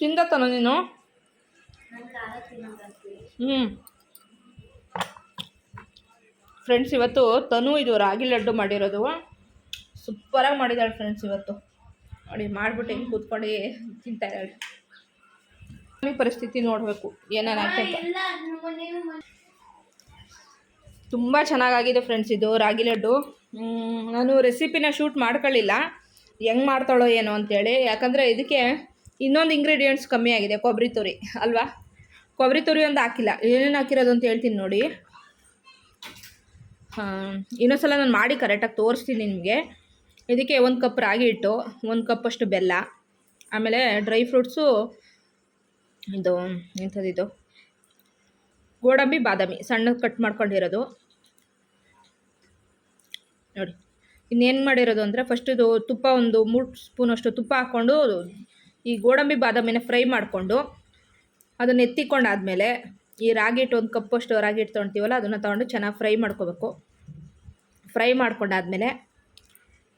ತಿಂದತನ ನೀನು? ಹ್ಞೂ ಫ್ರೆಂಡ್ಸ್ ಇವತ್ತು ತನು ಇದು ರಾಗಿ ಲಡ್ಡು ಮಾಡಿರೋದು. ಸೂಪರಾಗಿ ಮಾಡಿದ್ದಾಳೆ ಫ್ರೆಂಡ್ಸ್ ಇವತ್ತು. ನೋಡಿ, ಮಾಡಿಬಿಟ್ಟು ಹಿಂಗೆ ಕೂತ್ಕೊಂಡು ತಿಂತಾ ಇದ್ದಾಳೆ. ಪರಿಸ್ಥಿತಿ ನೋಡಬೇಕು ಏನೇನಾಗ್ತದೆ ತುಂಬ ಚೆನ್ನಾಗಾಗಿದೆ ಫ್ರೆಂಡ್ಸ್ ಇದು ರಾಗಿ ಲಡ್ಡು. ನಾನು ರೆಸಿಪಿನ ಶೂಟ್ ಮಾಡ್ಕೊಳ್ಳಿಲ್ಲ. ಹೆಂಗೆ ಮಾಡ್ತಾಳೋ ಏನೋ ಅಂತೇಳಿ. ಯಾಕಂದರೆ ಇದಕ್ಕೆ ಇನ್ನೊಂದು ಇಂಗ್ರೀಡಿಯೆಂಟ್ಸ್ ಕಮ್ಮಿ ಆಗಿದೆ ಕೊಬ್ಬರಿ ತುರಿ, ಅಲ್ವಾ? ಕೊಬ್ಬರಿ ತುರಿ ಒಂದು ಹಾಕಿಲ್ಲ. ಏನೇನು ಹಾಕಿರೋದು ಅಂತ ಹೇಳ್ತೀನಿ ನೋಡಿ. ಹಾಂ, ಇನ್ನೊಂದ್ಸಲ ನಾನು ಮಾಡಿ ಕರೆಕ್ಟಾಗಿ ತೋರಿಸ್ತೀನಿ ನಿಮಗೆ. ಇದಕ್ಕೆ ಒಂದು ಕಪ್ ರಾಗಿ ಹಿಟ್ಟು, ಒಂದು ಕಪ್ಪಷ್ಟು ಬೆಲ್ಲ, ಆಮೇಲೆ ಡ್ರೈ ಫ್ರೂಟ್ಸು ಇದು ಇಂಥದ್ದಿದು ಗೋಡಂಬಿ, ಬಾದಾಮಿ ಸಣ್ಣ ಕಟ್ ಮಾಡ್ಕೊಂಡಿರೋದು. ನೋಡಿ, ಇನ್ನೇನು ಮಾಡಿರೋದು ಅಂದರೆ ಫಸ್ಟ್ ಇದು ತುಪ್ಪ ಒಂದು ಮೂರು ಸ್ಪೂನಷ್ಟು ತುಪ್ಪ ಹಾಕ್ಕೊಂಡು ಈ ಗೋಡಂಬಿ ಬಾದಾಮಿನ ಫ್ರೈ ಮಾಡಿಕೊಂಡು ಅದನ್ನು ಎತ್ತಿಕೊಂಡಾದಮೇಲೆ ಈ ರಾಗಿ ಹಿಟ್ಟು ಒಂದು ಕಪ್ಪಷ್ಟು ರಾಗಿ ಹಿಟ್ಟು ತೊಗೊಳ್ತೀವಲ್ಲ ಅದನ್ನು ತೊಗೊಂಡು ಚೆನ್ನಾಗಿ ಫ್ರೈ ಮಾಡ್ಕೋಬೇಕು. ಫ್ರೈ ಮಾಡ್ಕೊಂಡಾದಮೇಲೆ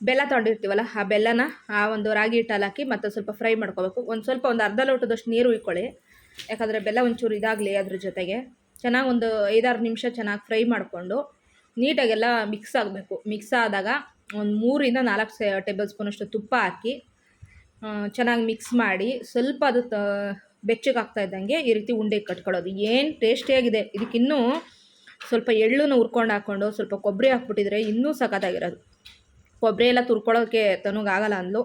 ಬೆಲ್ಲ ತೊಗೊಂಡಿರ್ತೀವಲ್ಲ, ಆ ಬೆಲ್ಲನ ಆ ಒಂದು ರಾಗಿ ಹಿಟ್ಟಲ್ಲಿ ಹಾಕಿ ಮತ್ತೆ ಸ್ವಲ್ಪ ಫ್ರೈ ಮಾಡ್ಕೋಬೇಕು. ಒಂದು ಸ್ವಲ್ಪ ಒಂದು ಅರ್ಧ ಲೋಟದಷ್ಟು ನೀರು ಉಯ್ಕೊಳ್ಳಿ, ಯಾಕಂದರೆ ಬೆಲ್ಲ ಒಂಚೂರು ಇದಾಗಲಿ ಅದ್ರ ಜೊತೆಗೆ. ಚೆನ್ನಾಗಿ ಒಂದು ಐದಾರು ನಿಮಿಷ ಚೆನ್ನಾಗಿ ಫ್ರೈ ಮಾಡಿಕೊಂಡು ನೀಟಾಗೆಲ್ಲ ಮಿಕ್ಸ್ ಆಗಬೇಕು. ಮಿಕ್ಸ್ ಆದಾಗ ಒಂದು ಮೂರಿಂದ ನಾಲ್ಕು ಟೇಬಲ್ ಸ್ಪೂನಷ್ಟು ತುಪ್ಪ ಹಾಕಿ ಚೆನ್ನಾಗಿ ಮಿಕ್ಸ್ ಮಾಡಿ ಸ್ವಲ್ಪ ಅದು ತ ಬೆಚ್ಚಗೆ ಆಗ್ತಾ ಇದ್ದಂಗೆ ಈ ರೀತಿ ಉಂಡೆ ಕಟ್ಕೊಳ್ಳೋದು. ಏನು ಟೇಸ್ಟಿಯಾಗಿದೆ ಇದಕ್ಕಿನ್ನೂ ಸ್ವಲ್ಪ ಎಳ್ಳುನ ಹುರ್ಕೊಂಡು ಹಾಕ್ಕೊಂಡು ಸ್ವಲ್ಪ ಕೊಬ್ಬರಿ ಹಾಕ್ಬಿಟ್ಟಿದ್ರೆ ಇನ್ನೂ ಸಖತ್ತಾಗಿರೋದು. ಕೊಬ್ಬರಿ ಎಲ್ಲ ತುರ್ಕೊಳ್ಳೋಕ್ಕೆ ತನಗಾಗಲ್ಲ ಅಂದ್ಲು.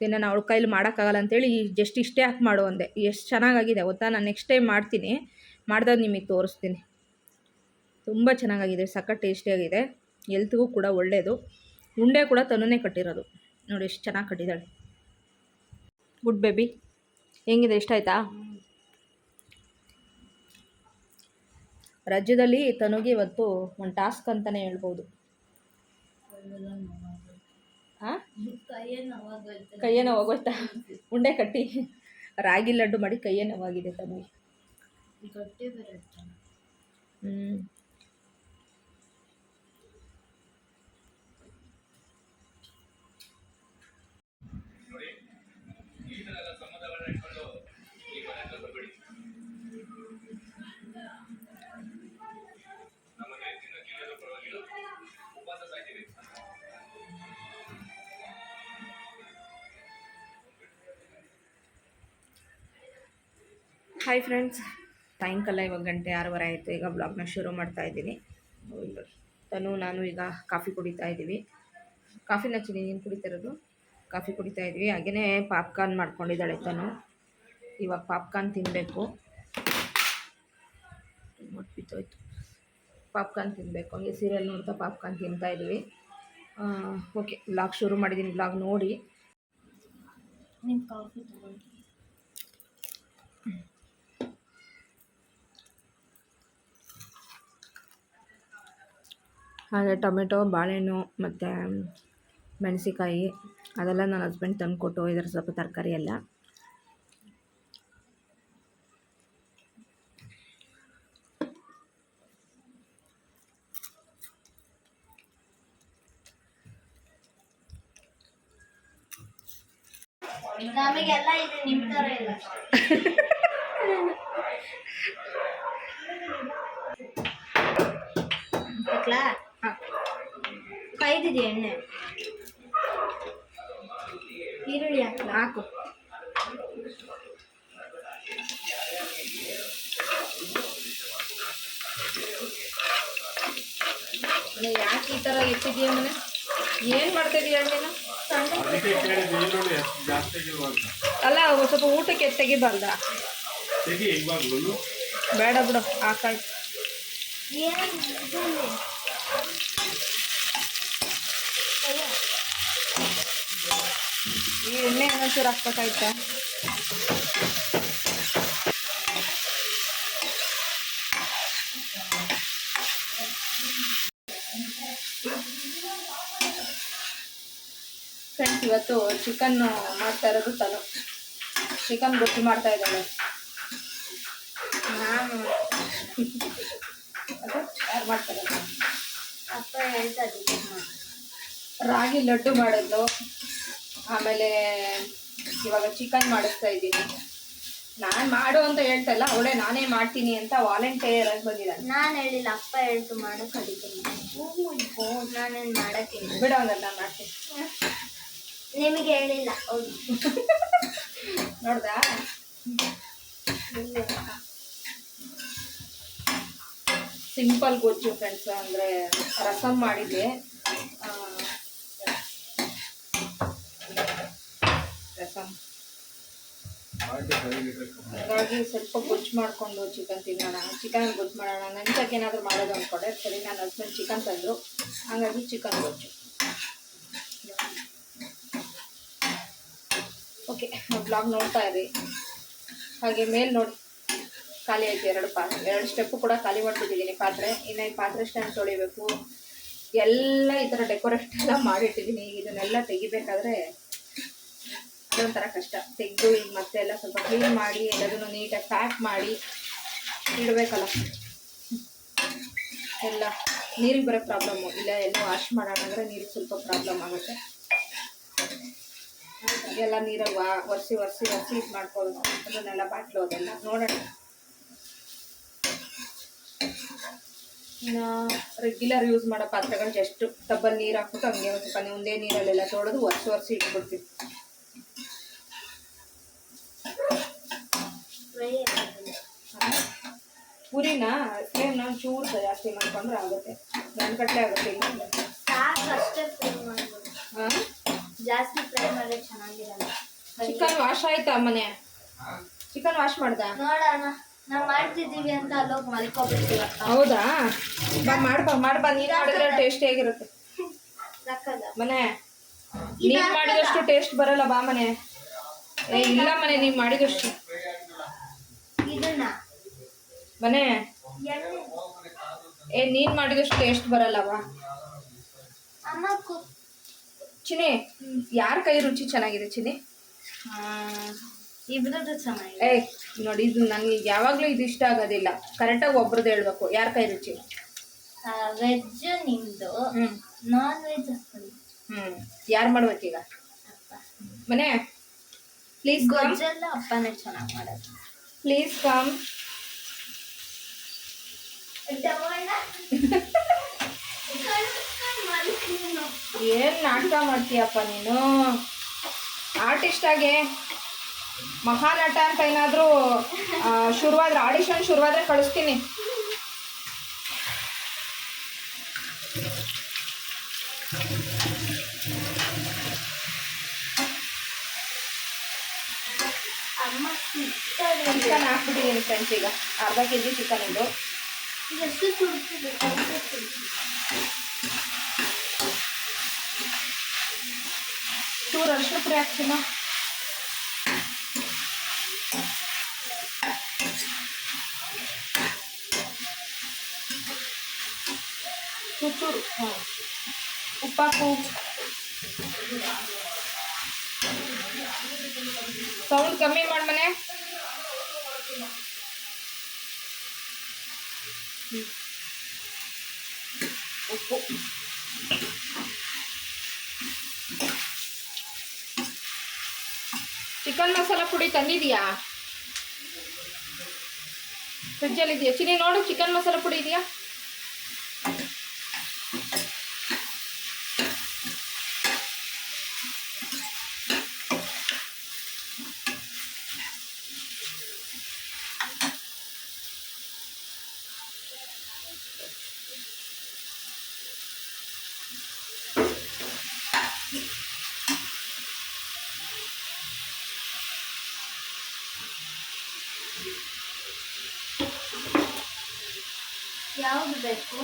ಇನ್ನು ನಾನು ಅವಳ ಕೈಲಿ ಮಾಡೋಕ್ಕಾಗಲ್ಲ ಅಂತೇಳಿ ಜಸ್ಟ್ ಇಷ್ಟೇ ಹಾಕಿ ಮಾಡು ಅಂದೆ. ಎಷ್ಟು ಚೆನ್ನಾಗಾಗಿದೆ ಗೊತ್ತಾ? ನಾನು ನೆಕ್ಸ್ಟ್ ಟೈಮ್ ಮಾಡ್ತೀನಿ. ಮಾಡಿದಾಗ ನಿಮಗೆ ತೋರಿಸ್ತೀನಿ. ತುಂಬ ಚೆನ್ನಾಗಾಗಿದೆ. ಸಖತ್ ಟೇಸ್ಟಿಯಾಗಿದೆ ಎಲ್ತಿಗೂ ಕೂಡ ಒಳ್ಳೆಯದು ಉಂಡೆ ಕೂಡ ತನುನೇ ಕಟ್ಟಿರೋದು. ನೋಡಿ ಎಷ್ಟು ಚೆನ್ನಾಗಿ ಕಟ್ಟಿದ್ದಾಳೆ. ಗುಡ್ ಬೇಬಿ ಹೆಂಗಿದೆ? ಇಷ್ಟ ಆಯ್ತಾ ರಾಜ್ಯದಲ್ಲಿ ತನುಗೆ ಇವತ್ತು ಒಂದು ಟಾಸ್ಕ್ ಅಂತಲೇ ಹೇಳ್ಬೋದು. ಹಾಂ? ಕೈಯೇ ನೋವಾಗೋಯ್ತಾ? ಉಂಡೆ ಕಟ್ಟಿ. ರಾಗಿ ಲಡ್ಡು ಮಾಡಿ ಕೈಯೇ ನೋವಾಗಿದೆ ತನಗೆ. ಹ್ಞೂ ಹಾಯ್ ಫ್ರೆಂಡ್ಸ್ ಸಾಯಂಕಾಲ ಇವಾಗ ಗಂಟೆ ಆರೂವರೆ ಆಯಿತು. ಈಗ ಬ್ಲಾಗ್ನ ಶುರು ಮಾಡ್ತಾ ಇದ್ದೀನಿ. ತನು, ನಾನು ಈಗ ಕಾಫಿ ಕುಡಿತಾ ಇದ್ದೀವಿ. ಕಾಫಿನ ಚಿನಿ ನೀನು ಕುಡಿತಿರೋದು ಕಾಫಿ ಕುಡಿತಾ ಇದ್ದೀವಿ. ಹಾಗೆಯೇ ಪಾಪ್ಕಾರ್ನ್ ಮಾಡ್ಕೊಂಡಿದ್ದಾಳೆ ತನು. ಇವಾಗ ಪಾಪ್ಕಾರ್ನ್ ತಿನ್ನಬೇಕು ಬಿತ್ತೋಯ್ತು ಪಾಪ್ಕಾರ್ನ್ ತಿನ್ನಬೇಕು ಹಂಗೆ ಸೀರಿಯಲ್ ನೋಡ್ತಾ ಪಾಪ್ಕಾರ್ನ್ ತಿಂತಾ ಇದ್ದೀವಿ. ಓಕೆ ಬ್ಲಾಗ್ ಶುರು ಮಾಡಿದ್ದೀನಿ ಬ್ಲಾಗ್ ನೋಡಿ. ನಿಮ್ಮ ಕಾಫಿ ತಗೊಳ್ಳಿ ಟೊಮೆಟೊ ಬಾಳೆಹಣ್ಣು ಮತ್ತು ಮೆಣಸಿಕಾಯಿ ಅದೆಲ್ಲ ನನ್ನ ಹಸ್ಬೆಂಡ್ ತಂದು ಕೊಟ್ಟು ಇದರ ಸ್ವಲ್ಪ ತರಕಾರಿ ಎಲ್ಲ ನಮಗೆಲ್ಲ ಕೈದಿದೆ ಎಣ್ಣೆ. ಈರುಳ್ಳಿ ಹಾಕ್ಲಾ? ಹಾಕು. ಯಾಕೆ ಈ ಥರ ಎತ್ತಿದೀಯ ಮನೆ? ಏನು ಮಾಡ್ತಿದೀಯ ನೀನು? ಅಲ್ಲ ಒಂದ್ ಸ್ವಲ್ಪ ಊಟಕ್ಕೆ ತೆಗಿಬಾರ್ದ? ತೆಗಿ ಇವಾಗಲೂ. ಬೇಡ ಬಿಡು ಹಾಕಾಯ್ ಈ ಎಣ್ಣೆ ಇನ್ನೊಂಚೂರು ಹಾಕ್ಬೇಕಾಯ್ತಾ? ಫ್ರೆಂಡ್ಸ್ ಇವತ್ತು ಚಿಕನ್ ಮಾಡ್ತಾ ಇರೋದು ತಲು ಚಿಕನ್ ರೊಟ್ಟಿ ಮಾಡ್ತಾ ಇದ್ದಾಳೆ. ನಾನು ಅದು ಯಾರು ಮಾಡ್ತಾರೆ? ರಾಗಿ ಲಡ್ಡು ಮಾಡಿದ್ಲು ಆಮೇಲೆ ಇವಾಗ ಚಿಕನ್ ಮಾಡಿಸ್ತಾ ಇದ್ದೀನಿ. ನಾನು ಮಾಡು ಅಂತ ಹೇಳ್ತಲ್ಲ ಅವಳೆ ನಾನೇ ಮಾಡ್ತೀನಿ ಅಂತ ವಾಲಂಟಿಯರ್ ಆಗಿ ಬಂದಿಲ್ಲ ನಾನು ಹೇಳಿಲ್ಲ ಅಪ್ಪ ಹೇಳ್ತು ಮಾಡೋ ಕಲಿತೀನಿ ನಾನೇನು ಮಾಡಕ್ಕೆ ಬಿಡ ಹಂಗಾರೆ ನಾನು ಮಾಡ್ತೀನಿ. ನಿಮಗೆ ಹೇಳಿಲ್ಲ ಹೌದು. ನೋಡ್ದಾ? ಸಿಂಪಲ್ ಗೊಜ್ಜು ಫ್ರೆಂಡ್ಸ್ ಅಂದರೆ ರಸಮ್ ಮಾಡಿದ್ದೆ ಆ, ರಸಮ್ ಹಾಗಾಗಿ ಸ್ವಲ್ಪ ಗೊಜ್ಜು ಮಾಡಿಕೊಂಡು ಚಿಕನ್ ತಿನ್ನೋಣ. ಚಿಕನ್ ಗೊಜ್ಜು ಮಾಡೋಣ. ನಂಚಕ್ಕೆ ಏನಾದರೂ ಮಾಡೋದು ಅಂದ್ಕೊಂಡೆ ಸರಿ ನನ್ನ ಹಸ್ಬೆಂಡ್ ಚಿಕನ್ ತಂದರು. ಹಾಗಾಗಿ ಚಿಕನ್ ಗೊಜ್ಜು. ಓಕೆ ಬ್ಲಾಗ್ ನೋಡ್ತಾ ಇರಿ. ಹಾಗೆ ಮೇಲೆ ನೋಡಿ, ಖಾಲಿ ಆಯ್ತು ಎರಡು ಪಾ ಎರಡು ಸ್ಟೆಪ್ಪು ಕೂಡ ಖಾಲಿ ಮಾಡ್ಬಿಟ್ಟಿದ್ದೀನಿ ಪಾತ್ರೆ. ಇನ್ನು ಈ ಪಾತ್ರೆ ಸ್ಟ್ಯಾಂಡ್ ತೊಳಿಬೇಕು. ಎಲ್ಲ ಈ ಥರ ಡೆಕೋರೇಷನ್ ಎಲ್ಲ ಮಾಡಿಟ್ಟಿದ್ದೀನಿ ಇದನ್ನೆಲ್ಲ ತೆಗಿಬೇಕಾದ್ರೆ ಅದೊಂಥರ ಕಷ್ಟ. ತೆಗೆದು ಈಗ ಮತ್ತೆ ಎಲ್ಲ ಸ್ವಲ್ಪ ಕ್ಲೀನ್ ಮಾಡಿ, ಎಲ್ಲದನ್ನು ನೀಟಾಗಿ ಪ್ಯಾಕ್ ಮಾಡಿ ಇಡಬೇಕಲ್ಲ. ಎಲ್ಲ ನೀರಿಗೆ ಬರೋ ಪ್ರಾಬ್ಲಮ್ಮು ಇಲ್ಲ, ಎಲ್ಲ ವಾಶ್ ಮಾಡೋಣ ಅಂದರೆ ನೀರಿಗೆ ಸ್ವಲ್ಪ ಪ್ರಾಬ್ಲಮ್ ಆಗುತ್ತೆ. ಎಲ್ಲ ವಾ, ಒರೆಸಿ ಒರೆಸಿ ಒರೆಸಿ ಇದು ಮಾಡ್ಕೊಳ್ಳೋದು. ಅದನ್ನೆಲ್ಲ ಬಾಟ್ಲು ಅದೆಲ್ಲ ನೋಡೋಣ. ರೆಗ್ಯುಲರ್ ಯೂಸ್ ಮಾಡೋ ಪಾತ್ರೆಗಳು ಜಸ್ಟ್ ಟಬ್ಬಲ್ಲಿ ನೀರು ಹಾಕ್ಬಿಟ್ಟು ಹಂಗೆ ಒಂದು ಸ್ವಲ್ಪ ಒಂದೇ ನೀರಲ್ಲೆಲ್ಲ ತೊಳೆದು ಒರೆಸಿ ಒರೆಸಿ ಇಟ್ಬಿಡ್ತೀವಿ. ಫ್ರೈ ಫ್ಲೇಮ್ ನಾನು ಚೂರು ಜಾಸ್ತಿ ಮಾಡ್ಕೊಂಡ್ರೆ ಆಗುತ್ತೆ. ಆಗುತ್ತೆ ಫ್ರೈ ಮಾಡ್ಬೋದು. ಹಾಂ? ಜಾಸ್ತಿ ಫ್ರೈ ಮಾಡಿದ್ರೆ ಚೆನ್ನಾಗಿರಲ್ಲ. ಚಿಕನ್ ವಾಶ್ ಆಯ್ತಾ ಮನೆ? ಚಿಕನ್ ವಾಶ್ ಮಾಡ್ದ? ನೋಡೋಣ. ನಾವು ಮಾಡ್ತಿದ್ದೀವಿ ಅಂತ ಅಲ್ಲೋಗಿ ಮಲ್ಕೊಬಿಡ್ತೀವಪ್ಪ ಹೌದಾ? ಬಾ ಮಾಡ್ಬಾ ಮಾಡ್ಬಾ. ನೀನು ಮಾಡಿದ್ರೆ ಟೇಸ್ಟ್ ಹೇಗಿರುತ್ತೆ? ಮನೆ ನೀನ್ ಮಾಡಿದಷ್ಟು ಟೇಸ್ಟ್ ಬರಲ್ಲ ಬಾ ಮನೆ. ಏ ಇಲ್ಲ ಮನೆ ನೀವು ಮಾಡಿದಷ್ಟು. ಮನೆ? ಏ ನೀನ್ ಮಾಡಿದಷ್ಟು ಟೇಸ್ಟ್ ಬರಲ್ಲವ? ಚಿನಿ ಯಾರ ಕೈ ರುಚಿ ಚೆನ್ನಾಗಿದೆ ಚಿನಿ ಇಬ್ರದ್ದು ಚೆನ್ನಾಗಿದೆ. ಏಯ್ ನೋಡಿ ಇದು ನನಗೆ ಯಾವಾಗಲೂ ಇದು ಇಷ್ಟ ಆಗೋದಿಲ್ಲ. ಕರೆಕ್ಟಾಗಿ ಒಬ್ರದ್ದು ಹೇಳ್ಬೇಕು ಯಾರ ಕೈ ರುಚಿ? ವೆಜ್ ಹ್ಞೂ ನಾನ್ ವೆಜ್ ಹ್ಞೂ ಯಾರು ಮಾಡ್ಬೇಕೀಗ? ಮನೆ? ಪ್ಲೀಸ್ ಗೊಜ್ಜೆಲ್ಲ ಅಪ್ಪನೇ ಚೆನ್ನಾಗಿ ಮಾಡೋದು. ಪ್ಲೀಸ್ ಕಮ್ ಏನು ನಾಟಕ ಮಾಡ್ತೀಯಪ್ಪ ನೀನು? ಆರ್ಟಿಸ್ಟ್ ಆಗಿ ಮಹಾನಟ ಅಂತ ಏನಾದರೂ ಶುರುವಾದ್ರೆ ಆಡಿಷನ್ ಶುರುವಾದ್ರೆ ಕಳಿಸ್ತೀನಿ. ಚಿಕನ್ ಹಾಕ್ಬಿಟ್ಟಿದ್ದೀನಿ ಫ್ರೆಂಡ್ಸ್ ಈಗ. ಅರ್ಧ ಕೆ ಜಿ ಚಿಕನ್ ಇದು. ಎಷ್ಟು ಸುಡ್ತಿದೆ ಕೈಗೆ ಸುಡ್ತಿದೆ. ಚೂರು ಅರಿಶಿನ ಪುಡಿ ಹಾಕ್ತೀನ ಚೂರು ಚೂರು ಹಾಂ ಉಪ್ಪಾಕು ಸೌಂಡ್ ಕಮ್ಮಿ ಮಾಡು ಮನೆ ಹ್ಮ್. ಉಪ್ಪು ಚಿಕನ್ ಮಸಾಲ ಪುಡಿ ತಂದಿದೀಯಾ? ಫ್ರಿಜ್ಜಲ್ಲಿ ಇದೆಯಾ? ಚಿನಿ ನೋಡು ಚಿಕನ್ ಮಸಾಲ ಪುಡಿ ಇದೆಯಾ? ಯಾವ್ದು ಬೇಕು?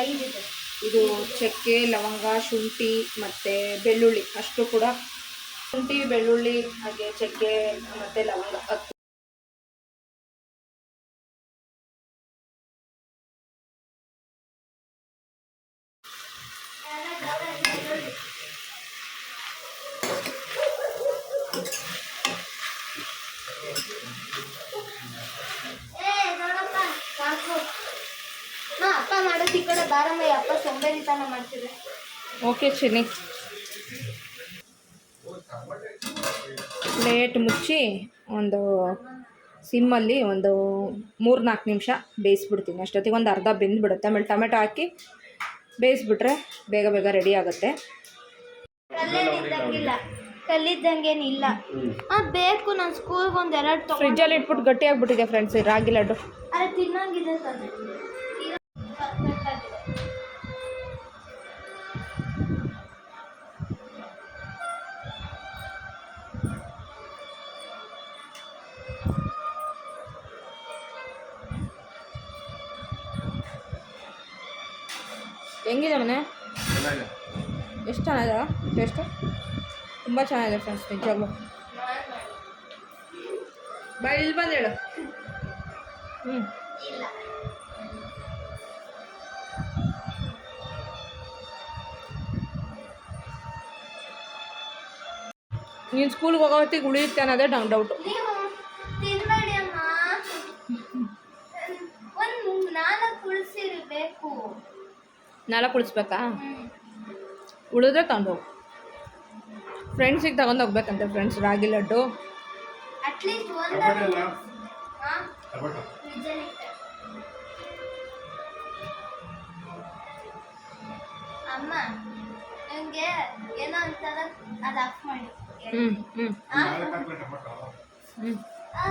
ಐದಿದೆ ಇದು ಚಕ್ಕೆ ಲವಂಗ ಶುಂಠಿ ಮತ್ತು ಬೆಳ್ಳುಳ್ಳಿ ಅಷ್ಟು ಕೂಡ. ಶುಂಠಿ ಬೆಳ್ಳುಳ್ಳಿ ಹಾಗೆ ಚಕ್ಕೆ ಮತ್ತು ಲವಂಗ. ಹತ್ತು ಏ ನೋಡಪ್ಪ ಸಾಕು ಹಾ ಅಪ್ಪ ಮಾಡೋದು ಈ ಕಡೆ ಬಾರಮ್ಮ ಈ ಅಪ್ಪ ಸೊಂಬೇರಿತನ ಮಾಡ್ತಿದೆ ಓಕೆ ಚಿನಿ ಪ್ಲೇಟ್ ಮುಚ್ಚಿ ಒಂದು ಸಿಮ್ಮಲ್ಲಿ ಒಂದು ಮೂರು ನಾಲ್ಕು ನಿಮಿಷ ಬೇಯಿಸ್ಬಿಡ್ತೀನಿ. ಅಷ್ಟೊತ್ತಿಗೆ ಒಂದು ಅರ್ಧ ಬೆಂದ್ಬಿಡುತ್ತೆ. ಆಮೇಲೆ ಟೊಮೆಟೊ ಹಾಕಿ ಬೇಯಿಸ್ಬಿಟ್ರೆ ಬೇಗ ಬೇಗ ರೆಡಿ ಆಗುತ್ತೆ. ಕಲ್ಲಿದ್ದಂಗೇನಿಲ್ಲ. ಆ ಬೇಕು ನಾನು ಸ್ಕೂಲ್ಗೆ ಒಂದು ಎರಡು ಫ್ರಿಜ್ಜಲ್ಲಿ ಇಟ್ಬಿಟ್ಟು ಗಟ್ಟಿ ಆಗ್ಬಿಟ್ಟಿದೆ ಫ್ರೆಂಡ್ಸ್ ರಾಗಿ ಲಡ್ಡು. ಅರೆ ತಿನ್ನಂಗಿದೆ ಹೆಂಗಿದೆ ಮನೆ? ಎಷ್ಟು ಚೆನ್ನಾಗಿದೆ ಟೇಸ್ಟು? ತುಂಬ ಚೆನ್ನಾಗಿದೆ ಫ್ರೆಂಡ್ಸ್ ನಿಜವಾಗ್ಲೂ. ಬಾ ಇಲ್ಲಿ ಬಂದು ಹೇಳು. ಹ್ಞೂ ನೀನು ಸ್ಕೂಲ್ಗೆ ಹೋಗೋ ಹೊತ್ತಿಗೆ ಉಳಿಯುತ್ತೆ ಅನ್ನೋದೇ ಡೌಟು ನಾಲ್ಕು ಉಳಿಸ್ಬೇಕಾ? ಉಳಿದ್ರೆ ತಗೊಂಡು ಹೋಗು. ಫ್ರೆಂಡ್ಸಿಗೆ ತಗೊಂಡು ಹೋಗ್ಬೇಕಂತೆ ಫ್ರೆಂಡ್ಸ್ ರಾಗಿ ಲಡ್ಡು. ಅಮ್ಮ ಏನೋ ಅಂತಾರ ಅದು ಆಫ್ ಮಾಡಿ. ಹ್ಞೂ ಹ್ಞೂ ಹ್ಞೂ ಆ,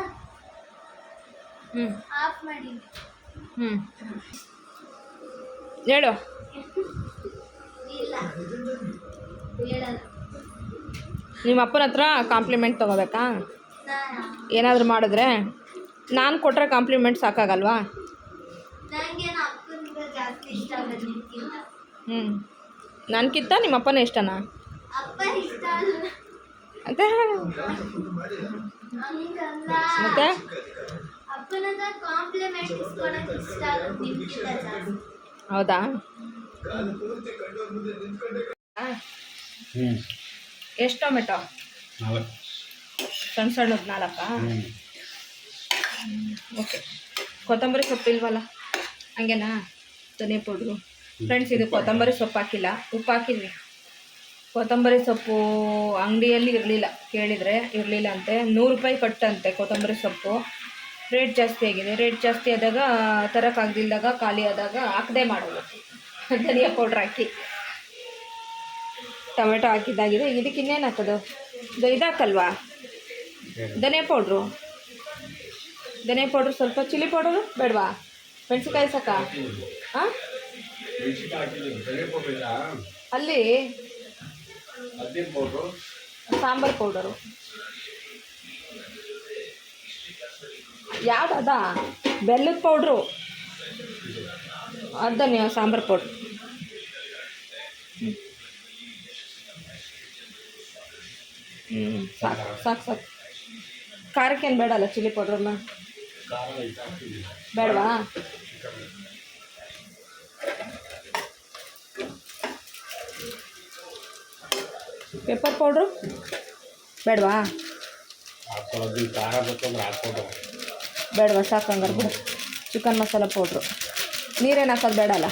ಹ್ಞೂ ಆಫ್ ಮಾಡಿ. ಹ್ಞೂ ಹೇಳು. ನಿಮ್ಮ ಅಪ್ಪನ ಹತ್ರ ಕಾಂಪ್ಲಿಮೆಂಟ್ ತೊಗೋಬೇಕಾ? ಏನಾದರೂ ಮಾಡಿದ್ರೆ? ನಾನು ಕೊಟ್ಟರೆ ಕಾಂಪ್ಲಿಮೆಂಟ್ ಸಾಕಾಗಲ್ವಾ? ಹ್ಞೂ ನನಗಿಂತ ನಿಮ್ಮ ಅಪ್ಪನೇ ಇಷ್ಟನಾ? ಮತ್ತೆ? ಮತ್ತೆ? ಹೌದಾ? ಎಷ್ಟು ಟೊಮೆಟೊ? ಸಣ್ಣ ಸಣ್ಣದು ನಾಲ್ಕಾ? ಓಕೆ. ಕೊತ್ತಂಬರಿ ಸೊಪ್ಪು ಇಲ್ವಲ್ಲ? ಹಂಗೇನಾ? ಧನಿಯಾ ಪೌಡ್ರು. ಫ್ರೆಂಡ್ಸ್ ಇದು ಕೊತ್ತಂಬರಿ ಸೊಪ್ಪು ಹಾಕಿಲ್ಲ. ಉಪ್ಪು ಹಾಕಿದ್ವಿ. ಕೊತ್ತಂಬರಿ ಸೊಪ್ಪು ಅಂಗಡಿಯಲ್ಲಿ ಇರಲಿಲ್ಲ. ಕೇಳಿದರೆ ಇರಲಿಲ್ಲ ಅಂತೆ. ನೂರು ರೂಪಾಯಿ ಕಟ್ಟಂತೆ ಕೊತ್ತಂಬರಿ ಸೊಪ್ಪು. ರೇಟ್ ಜಾಸ್ತಿ ಆಗಿದೆ. ರೇಟ್ ಜಾಸ್ತಿ ಆದಾಗ ತರೋಕ್ಕಾಗ್ದಿಲ್ದಾಗ ಖಾಲಿ ಆದಾಗ ಹಾಕದೆ ಮಾಡೋದು. ಧನಿಯಾ ಪೌಡ್ರ್ ಹಾಕಿ. ಟೊಮೆಟೊ ಹಾಕಿದ್ದಾಗಿದೆ. ಇದಕ್ಕೆ ಇನ್ನೇನು ಹಾಕೋದು? ಇದು ಇದಾಕಲ್ವಾ? ಧನಿಯಾ ಪೌಡ್ರು. ಧನಿಯಾ ಪೌಡ್ರು ಸ್ವಲ್ಪ ಚಿಲ್ಲಿ ಪೌಡರು ಬೇಡವಾ? ಮೆಣಸಿನ್ಕಾಯಿ ಸಾಕ? ಹಾಂ? ಅಲ್ಲಿ ಸಾಂಬಾರು ಪೌಡರು. ಯಾವ್ದು ಅದಾ? ಬೆಲ್ಲದ ಪೌಡ್ರು ಅದನ್ನೇ ಸಾಂಬಾರು ಪೌಡ್ರು ಹ್ಞೂ ಸಾಕು ಸಾಕು ಸಾಕು. ಖಾರಕ್ಕೇನು ಬೇಡಲ್ಲ ಚಿಲ್ಲಿ ಪೌಡ್ರನ್ನ ಬೇಡವಾ? ಪೆಪ್ಪರ್ ಪೌಡ್ರು ಬೇಡವಾ? ಖಾರ ಬೇಕಂದ್ರೆ ಹಾಕ್ಬೋದು ಬೇಡವಾ ಸಾಕು ಹಂಗಾರೆ ಬಿಡು ಚಿಕನ್ ಮಸಾಲ ಪೌಡ್ರು ನೀರೇನು ಹಾಕೋದು ಬೇಡಲ್ಲ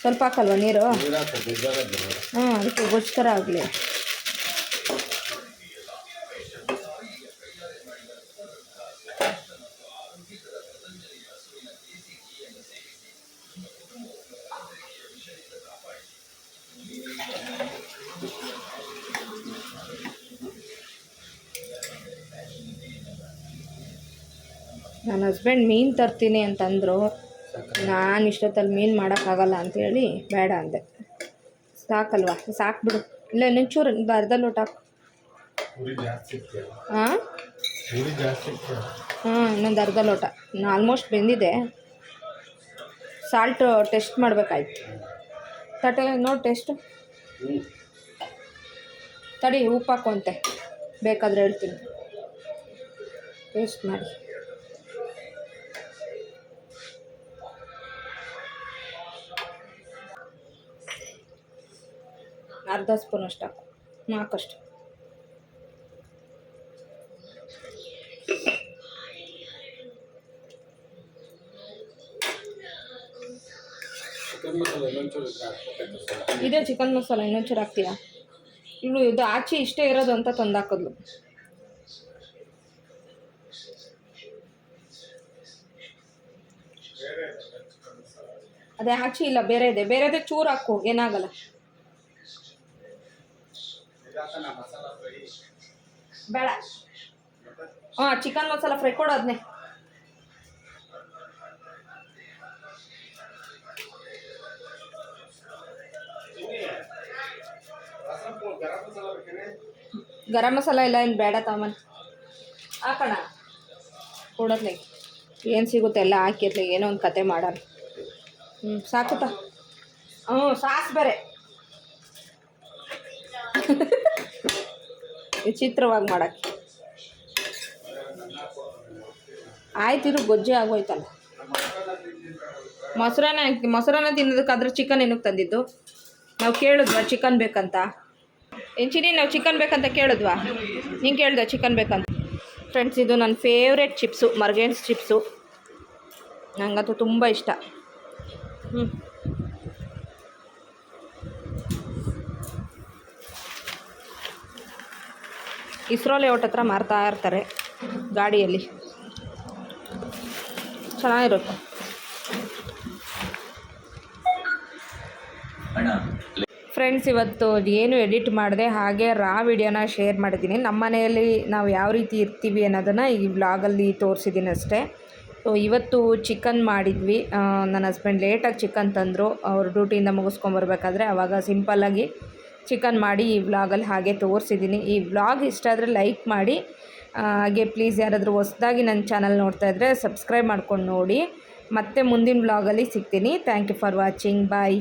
ಸ್ವಲ್ಪ ಹಾಕಲ್ವ ನೀರು? ಹ್ಞೂ ಅದಕ್ಕೆ ಥರ ಆಗಲಿ. ಹಸ್ಬೆಂಡ್ ಮೀನು ತರ್ತೀನಿ ಅಂತಂದರು ನಾನು ಇಷ್ಟೊತ್ತಲ್ಲಿ ಮೀನು ಮಾಡೋಕ್ಕಾಗಲ್ಲ ಅಂಥೇಳಿ ಬೇಡ ಅಂದೆ. ಸಾಕಲ್ವಾ? ಸಾಕು ಬಿಡು. ಇಲ್ಲ ಇನ್ನೊಂಚೂರು ಒಂದು ಅರ್ಧ ಲೋಟ ಹಾಂ ಹಾಂ ಇನ್ನೊಂದು ಅರ್ಧ ಲೋಟ ಆಲ್ಮೋಸ್ಟ್ ಬೆಂದಿದೆ. Salt test ಮಾಡಬೇಕಾಯ್ತು. ತಟೆ ನೋಡಿ ಟೆಸ್ಟು ತಡಿ ಉಪ್ಪು ಹಾಕುವಂತೆ. ಬೇಕಾದರೆ ಹೇಳ್ತೀನಿ. ಟೇಸ್ಟ್ ಮಾಡಿ. ಅರ್ಧ ಸ್ಪೂನ್ ಅಷ್ಟು ಹಾಕು. ನಾಲ್ಕಷ್ಟು ಇದೇ ಚಿಕನ್ ಮಸಾಲ, ಇನ್ನೊಂಚೂರು ಹಾಕ್ತೀಯಾ ಇವಳು ಇದು ಆಚೆ ಇಷ್ಟೇ ಇರೋದು ಅಂತ ತಂದಾಕದ್ಲು. ಅದೇ ಆಚೆ ಇಲ್ಲ, ಬೇರೆ ಇದೆ. ಬೇರೆದೇ ಚೂರು ಹಾಕು, ಏನಾಗಲ್ಲ. ಬೇಡ. ಹಾಂ ಚಿಕನ್ ಮಸಾಲ ಫ್ರೈ ಕೊಡು ಅದನ್ನೇ ಗರಂ ಮಸಾಲ ಇಲ್ಲ ಏನು ಬೇಡ ತಾಮನ್ ಹಾಕೋಣ. ಕೊಡತ್ಲೆ ಏನು ಸಿಗುತ್ತೆ ಎಲ್ಲ ಹಾಕಿರ್ಲಿ ಏನೋ ಒಂದು ಕತೆ ಮಾಡೋಣ. ಹ್ಞೂ ಸಾಕುತ್ತಾ ಹ್ಞೂ ಸಾಸ್ ಬೇರೆ. ವಿಚಿತ್ರವಾಗಿ ಮಾಡೋಕ್ಕೆ. ಆಯ್ತಿರು ಗೊಜ್ಜೆ ಆಗೋಯ್ತಲ್ಲ. ಮೊಸರನ್ನ ಮೊಸರನ್ನ ತಿನ್ನೋದಕ್ಕಾದ್ರೆ ಚಿಕನ್ ಏನಕ್ಕೆ ತಂದಿದ್ದು? ನಾವು ಕೇಳಿದ್ವಾ ಚಿಕನ್ ಬೇಕಂತ? ಎಂಚಿನಿ, ನಾವು ಚಿಕನ್ ಬೇಕಂತ ಕೇಳಿದ್ವಾ? ನೀನು ಕೇಳ್ದೆ ಚಿಕನ್ ಬೇಕಂತ. ಫ್ರೆಂಡ್ಸ್ ಇದು ನನ್ನ ಫೇವ್ರೆಟ್ ಚಿಪ್ಸು ಮರ್ಗೆನ್ಸ್ ಚಿಪ್ಸು ನನಗಂತೂ ತುಂಬ ಇಷ್ಟ. ಹ್ಞೂ ಇಸ್ರೋ ಲೇಔಟ್ ಹತ್ರ ಮಾರ್ತಾ ಇರ್ತಾರೆ ಗಾಡಿಯಲ್ಲಿ. ಚೆನ್ನಾಗಿರುತ್ತೆ. ಫ್ರೆಂಡ್ಸ್ ಇವತ್ತು ಏನು ಎಡಿಟ್ ಮಾಡಿದೆ ಹಾಗೆ ರಾ ವಿಡಿಯೋನ ಶೇರ್ ಮಾಡಿದ್ದೀನಿ. ನಮ್ಮ ಮನೆಯಲ್ಲಿ ನಾವು ಯಾವ ರೀತಿ ಇರ್ತೀವಿ ಅನ್ನೋದನ್ನು ಈ ವ್ಲಾಗಲ್ಲಿ ತೋರಿಸಿದ್ದೀನಿ ಅಷ್ಟೇ. ಸೊ ಇವತ್ತು ಚಿಕನ್ ಮಾಡಿದ್ವಿ. ನನ್ನ ಹಸ್ಬೆಂಡ್ ಲೇಟಾಗಿ ಚಿಕನ್ ತಂದರು. ಅವ್ರು ಡ್ಯೂಟಿಯಿಂದ ಮುಗಿಸ್ಕೊಂಬರ್ಬೇಕಾದ್ರೆ ಆವಾಗ ಸಿಂಪಲ್ಲಾಗಿ ಚಿಕನ್ ಮಾಡಿ ಈ ವ್ಲಾಗಲ್ಲಿ ಹಾಗೆ ತೋರಿಸಿದ್ದೀನಿ. ಈ ವ್ಲಾಗ್ ಇಷ್ಟ ಆದರೆ ಲೈಕ್ ಮಾಡಿ. ಹಾಗೆ ಪ್ಲೀಸ್ ಯಾರಾದರೂ ಹೊಸದಾಗಿ ನನ್ನ ಚಾನಲ್ ನೋಡ್ತಾ ಇದ್ದರೆ ಸಬ್ಸ್ಕ್ರೈಬ್ ಮಾಡ್ಕೊಂಡು ನೋಡಿ. ಮತ್ತೆ ಮುಂದಿನ ವ್ಲಾಗಲ್ಲಿ ಸಿಗ್ತೀನಿ. Thank you for watching bye